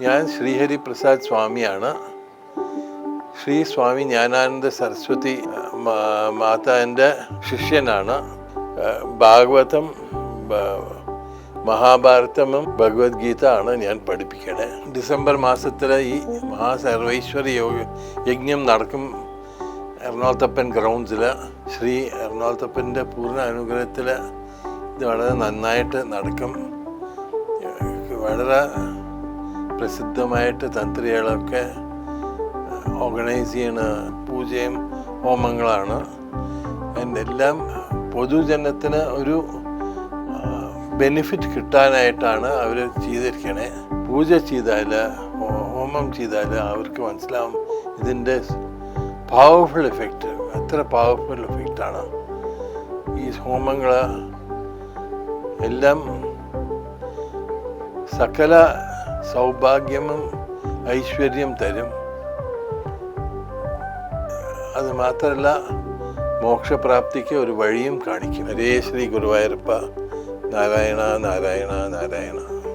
ഞാൻ ശ്രീഹരി പ്രസാദ് സ്വാമിയാണ്. ശ്രീ സ്വാമി ജ്ഞാനാനന്ദ സരസ്വതി മാതാവിന്റെ ശിഷ്യനാണ്. ഭാഗവതം മഹാഭാരതം മഹാഭാരതമും ഭഗവത്ഗീത ആണ് ഞാൻ പഠിപ്പിക്കണേ. ഡിസംബർ മാസത്തിൽ ഈ മഹാസർവൈശ്വര യോഗ യജ്ഞം നടക്കും എറണാകുളത്തപ്പൻ ഗ്രൗണ്ട്സിൽ ശ്രീ എറണാകുളത്തപ്പന്റെ പൂർണ അനുഗ്രഹത്തിൽ ഇത് വളരെ നന്നായിട്ട് നടക്കും. വളരെ പ്രസിദ്ധമായിട്ട് തന്ത്രികളൊക്കെ ഓർഗനൈസ് ചെയ്യുന്ന പൂജയും ഹോമങ്ങളാണ്. അതിന്റെ എല്ലാം പൊതുജനത്തിന് ഒരു ബെനിഫിറ്റ് കിട്ടാനായിട്ടാണ് അവർ ചെയ്തിരിക്കണേ. പൂജ ചെയ്താൽ ഹോമം ചെയ്താൽ അവർക്ക് മനസ്സിലാവും ഇതിന്റെ പവർഫുൾ എഫക്റ്റ് എത്ര പവർഫുൾ എഫക്റ്റാണ് ഈ ഹോമങ്ങൾ എല്ലാം സകല സൗഭാഗ്യവും ഐശ്വര്യം തരും. അത് മാത്രമല്ല മോക്ഷപ്രാപ്തിക്ക് ഒരു വഴിയും കാണിക്കും. ഹരേ ശ്രീ ഗുരുവായൂരപ്പ. നാരായണ നാരായണ നാരായണ.